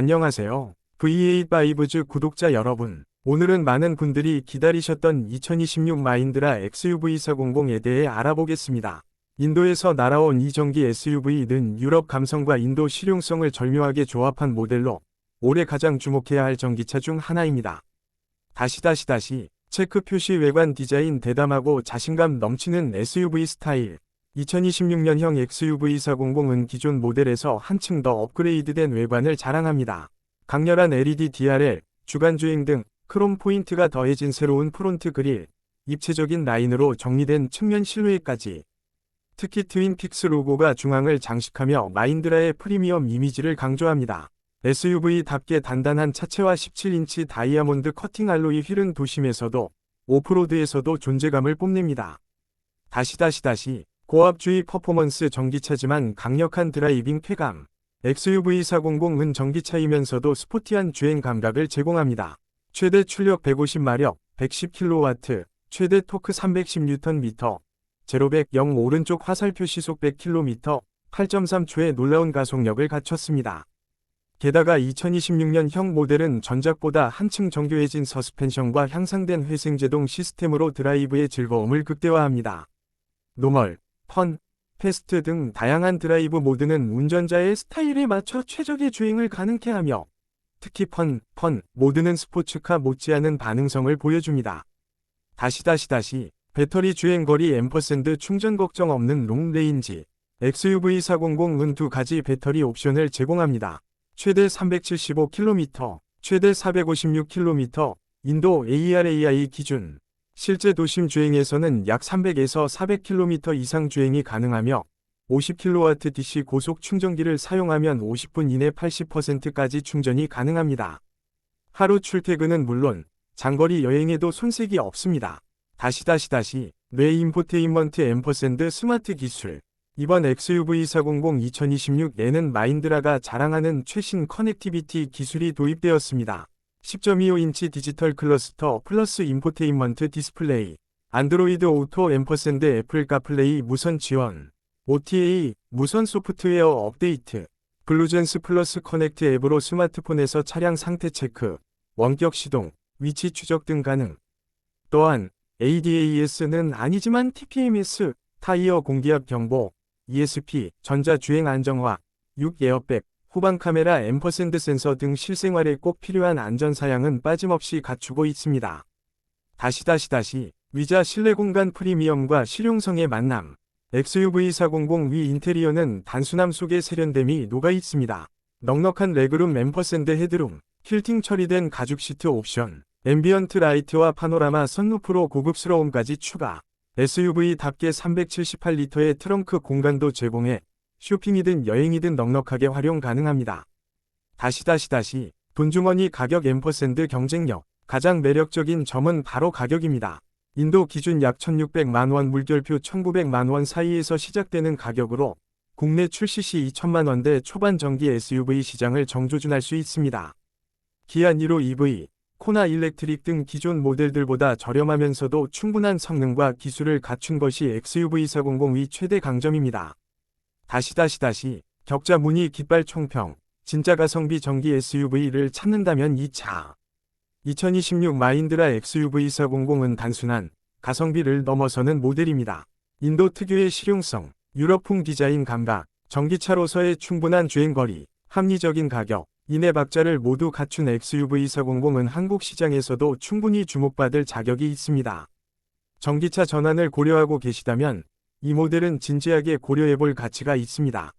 안녕하세요. V8 구독자 여러분. 오늘은 많은 분들이 기다리셨던 2026 마인드라 XUV400에 대해 알아보겠습니다. 인도에서 날아온 이 전기 SUV는 유럽 감성과 인도 실용성을 절묘하게 조합한 모델로 올해 가장 주목해야 할 전기차 중 하나입니다. 다시 다시 다시 체크 표시 외관 디자인 대담하고 자신감 넘치는 SUV 스타일 2026년형 XUV400은 기존 모델에서 한층 더 업그레이드된 외관을 자랑합니다. 강렬한 LED DRL, 주간주행 등 크롬 포인트가 더해진 새로운 프론트 그릴, 입체적인 라인으로 정리된 측면 실루엣까지. 특히 트윈 픽스 로고가 중앙을 장식하며 마인드라의 프리미엄 이미지를 강조합니다. SUV답게 단단한 차체와 17인치 다이아몬드 커팅 알로이 휠은 도심에서도 오프로드에서도 존재감을 뽐냅니다. 다시 다시 다시 고압주의 퍼포먼스 전기차지만 강력한 드라이빙 쾌감. XUV400은 전기차이면서도 스포티한 주행 감각을 제공합니다. 최대 출력 150마력, 110kW, 최대 토크 310Nm, 0 0 오른쪽 화살표 시속 100km, 8.3초의 놀라운 가속력을 갖췄습니다. 게다가 2026년형 모델은 전작보다 한층 정교해진 서스펜션과 향상된 회생제동 시스템으로 드라이브의 즐거움을 극대화합니다. 노멀, 펀, 패스트 등 다양한 드라이브 모드는 운전자의 스타일에 맞춰 최적의 주행을 가능케 하며 특히 펀, 펀 모드는 스포츠카 못지않은 반응성을 보여줍니다. 다시 다시 다시 배터리 주행 거리 앰퍼샌드 충전 걱정 없는 롱레인지 XUV400은 두 가지 배터리 옵션을 제공합니다. 최대 375km, 최대 456km, 인도 ARAI 기준. 실제 도심 주행에서는 약 300에서 400km 이상 주행이 가능하며 50kW DC 고속 충전기를 사용하면 50분 이내 80%까지 충전이 가능합니다. 하루 출퇴근은 물론 장거리 여행에도 손색이 없습니다. 다시 다시 다시 뇌 인포테인먼트 앰퍼샌드 스마트 기술 이번 XUV400 2026에는 마인드라가 자랑하는 최신 커넥티비티 기술이 도입되었습니다. 10.25인치 디지털 클러스터 플러스 인포테인먼트 디스플레이 안드로이드 오토 앰퍼샌드 애플 카플레이 무선 지원 OTA 무선 소프트웨어 업데이트 블루젠스 플러스 커넥트 앱으로 스마트폰에서 차량 상태 체크 원격 시동 위치 추적 등 가능. 또한 ADAS는 아니지만 TPMS 타이어 공기압 경보 ESP 전자주행 안정화 6 에어백 후방 카메라 앰퍼샌드 센서 등 실생활에 꼭 필요한 안전 사양은 빠짐없이 갖추고 있습니다. 다시 다시 다시 위자 실내 공간 프리미엄과 실용성의 만남 XUV400 위 인테리어는 단순함 속에 세련됨이 녹아 있습니다. 넉넉한 레그룸 앰퍼샌드 헤드룸, 힐팅 처리된 가죽 시트 옵션, 앰비언트 라이트와 파노라마 선루프로 고급스러움까지 추가. SUV답게 378리터의 트렁크 공간도 제공해 쇼핑이든 여행이든 넉넉하게 활용 가능합니다. 다시 다시 다시 돈주머니 가격 앰퍼샌드 경쟁력 가장 매력적인 점은 바로 가격입니다. 인도 기준 약 1600만원 물결표 1900만원 사이에서 시작되는 가격으로 국내 출시 시 2천만원대 초반 전기 SUV 시장을 정조준할 수 있습니다. 기아 니로 EV, 코나 일렉트릭 등 기존 모델들보다 저렴하면서도 충분한 성능과 기술을 갖춘 것이 XUV400의 최대 강점입니다. 다시 다시 다시 격자 무늬 깃발 총평 진짜 가성비 전기 SUV를 찾는다면 이 차. 2026 마인드라 XUV400은 단순한 가성비를 넘어서는 모델입니다. 인도 특유의 실용성, 유럽풍 디자인 감각, 전기차로서의 충분한 주행거리, 합리적인 가격, 이내 박자를 모두 갖춘 XUV400은 한국 시장에서도 충분히 주목받을 자격이 있습니다. 전기차 전환을 고려하고 계시다면 이 모델은 진지하게 고려해볼 가치가 있습니다.